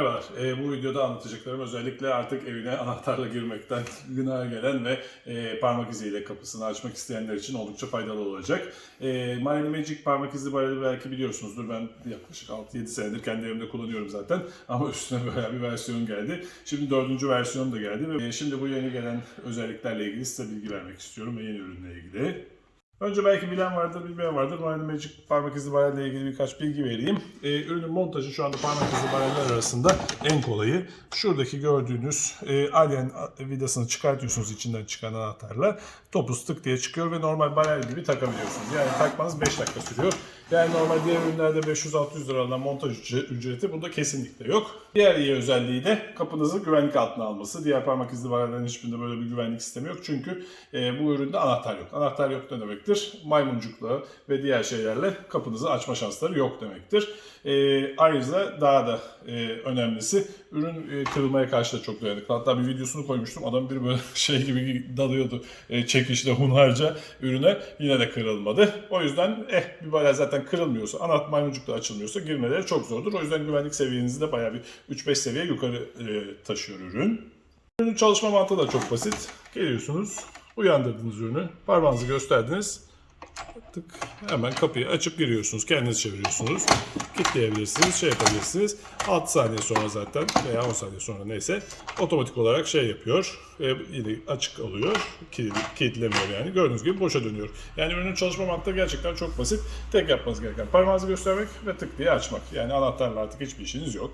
Merhabalar. Ee, bu videoda anlatacaklarım özellikle artık evine anahtarla girmekten gına gelen ve e, parmak iziyle kapısını açmak isteyenler için oldukça faydalı olacak. E, Money Magic parmak izi bariyeri belki biliyorsunuzdur. Ben yaklaşık 6-7 senedir kendi evimde kullanıyorum zaten. Ama üstüne böyle bir versiyon geldi. Şimdi dördüncü versiyon da geldi ve e, şimdi bu yeni gelen özelliklerle ilgili size bilgi vermek istiyorum ve yeni ürünle ilgili. Önce belki bilen vardır, bilmeyen vardır. Money Magic parmak izi bariyerle ilgili birkaç bilgi vereyim. Ee, ürünün montajı şu anda parmak izi bariyerler arasında en kolayı. Şuradaki gördüğünüz e, alien vidasını çıkartıyorsunuz içinden çıkan anahtarla. Topuz tık diye çıkıyor ve normal bariyer gibi takabiliyorsunuz. Yani takmanız 5 dakika sürüyor. Yani normal diğer ürünlerde 500-600 lira alınan montaj ücre- ücreti bunda kesinlikle yok. Diğer iyi özelliği de kapınızı güvenlik altına alması. Diğer parmak izli bariyerlerin hiçbirinde böyle bir güvenlik sistemi yok. Çünkü e, bu üründe anahtar yok. Anahtar yok ne demektir? Maymuncukla ve diğer şeylerle kapınızı açma şansları yok demektir. E, ayrıca daha da e, önemlisi ürün e, kırılmaya karşı da çok dayanıklı. Hatta bir videosunu koymuştum. Adam bir böyle şey gibi dalıyordu e, çekişle hunharca ürüne. Yine de kırılmadı. O yüzden eh bir bariyer zaten kırılmıyorsa, anahtar maymuncukla açılmıyorsa girmeleri çok zordur. O yüzden güvenlik seviyenizi de bayağı bir 3-5 seviye yukarı e, taşıyor ürün. Ürünün çalışma mantığı da çok basit. Geliyorsunuz, uyandırdınız ürünü, parmağınızı gösterdiniz. Tık hemen kapıyı açıp giriyorsunuz. Kendiniz çeviriyorsunuz. Kilitleyebilirsiniz, şey yapabilirsiniz. 6 saniye sonra zaten veya 10 saniye sonra neyse otomatik olarak şey yapıyor. E, yine açık. Kilit, kilitlemiyor yani. Gördüğünüz gibi boşa dönüyor. Yani ürünün çalışma mantığı gerçekten çok basit. Tek yapmanız gereken parmağınızı göstermek ve tık diye açmak. Yani anahtarla artık hiçbir işiniz yok.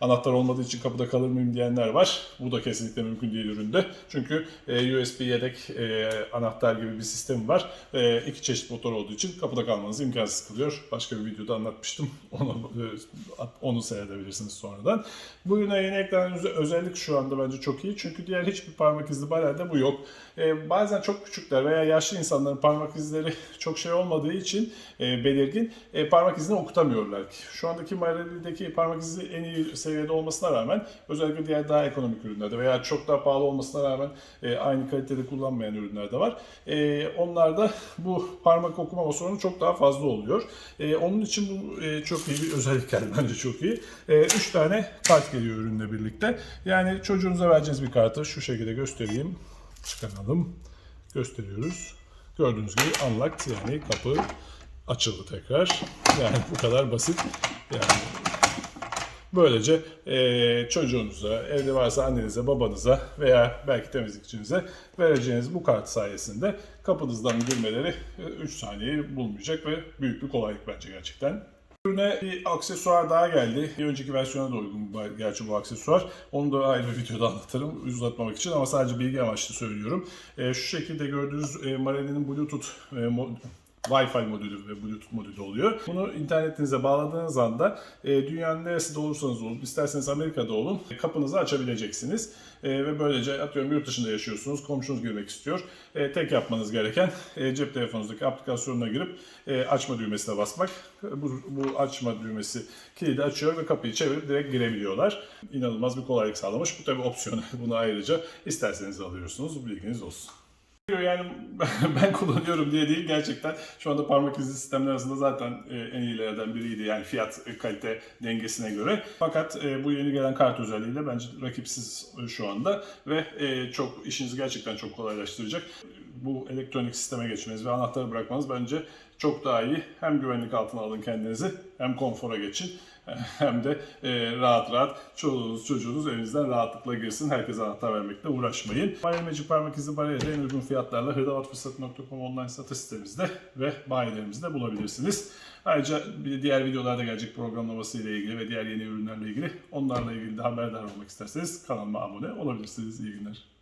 Anahtar olmadığı için kapıda kalır mıyım diyenler var. Bu da kesinlikle mümkün değil üründe. Çünkü e, USB yedek e, anahtar gibi bir sistemi var. E, iki çeşit motor olduğu için kapıda kalmanızı imkansız kılıyor. Başka bir videoda anlatmıştım. Onu, onu seyredebilirsiniz sonradan. Bu ürüne yeni eklenen öze- özellik şu anda bence çok iyi. Çünkü diğer hiçbir parmak izli bariyerde bu yok. Bazen çok küçükler veya yaşlı insanların parmak izleri çok şey olmadığı için belirgin parmak izini okutamıyorlar. Şu andaki Marelli'deki parmak izi en iyi seviyede olmasına rağmen özellikle diğer daha ekonomik ürünlerde veya çok daha pahalı olmasına rağmen e, aynı kalitede kullanmayan ürünler de var. E, onlarda bu parmak okumama sorunu çok daha fazla oluyor. E, onun için bu e, çok iyi bir özellik geldi bence çok iyi. 3 tane kart geliyor ürünle birlikte. Yani çocuğunuza vereceğiniz bir kartı şu şekilde göstereyim. Çıkaralım. Gösteriyoruz. Gördüğünüz gibi unlocked yani kapı açıldı tekrar. Yani bu kadar basit. Yani Böylece eee, çocuğunuza, evde varsa annenize, babanıza veya belki temizlikçinize vereceğiniz bu kart sayesinde kapınızdan girmeleri 3 saniyeyi bulmayacak ve büyük bir kolaylık bence gerçekten. Ürüne bir aksesuar daha geldi. Bir önceki versiyona da uygun gerçi bu aksesuar. Onu da ayrı bir videoda anlatırım uzatmamak için ama sadece bilgi amaçlı söylüyorum. Eee, şu şekilde gördüğünüz e, Marelli'nin Bluetooth e, Wi-Fi modülü ve Bluetooth modülü oluyor. Bunu internetinize bağladığınız anda e, dünyanın neresinde olursanız olun, isterseniz Amerika'da olun, e, kapınızı açabileceksiniz. E, ve böylece atıyorum yurt dışında yaşıyorsunuz, komşunuz girmek istiyor. E, tek yapmanız gereken e, cep telefonunuzdaki aplikasyonuna girip e, açma düğmesine basmak. Bu, bu açma düğmesi kilidi açıyor ve kapıyı çevirip direkt girebiliyorlar. İnanılmaz bir kolaylık sağlamış. Bu tabi opsiyonel. Bunu ayrıca isterseniz alıyorsunuz. Bilginiz olsun. Yani ben kullanıyorum diye değil gerçekten şu anda parmak izi sistemler arasında zaten e, en iyilerden biriydi yani fiyat e, kalite dengesine göre. Fakat e, bu yeni gelen kart özelliğiyle bence rakipsiz şu anda ve çok işinizi gerçekten çok kolaylaştıracak. Bu elektronik sisteme geçmeniz ve anahtarı bırakmanız bence çok daha iyi. Hem güvenlik altına alın kendinizi hem konfora geçin hem de e, rahat rahat çoluğunuz çocuğunuz evinizden rahatlıkla girsin. Herkese anahtar vermekle uğraşmayın. Bariyel Magic parmak izi bariyeri en uygun fiyatlarla hırdavatfırsatı.com online satış sitemizde ve bayilerimizde bulabilirsiniz. Ayrıca diğer videolarda gelecek programlaması ile ilgili ve diğer yeni ürünlerle ilgili onlarla ilgili de haberdar olmak isterseniz kanalıma abone olabilirsiniz. İyi günler.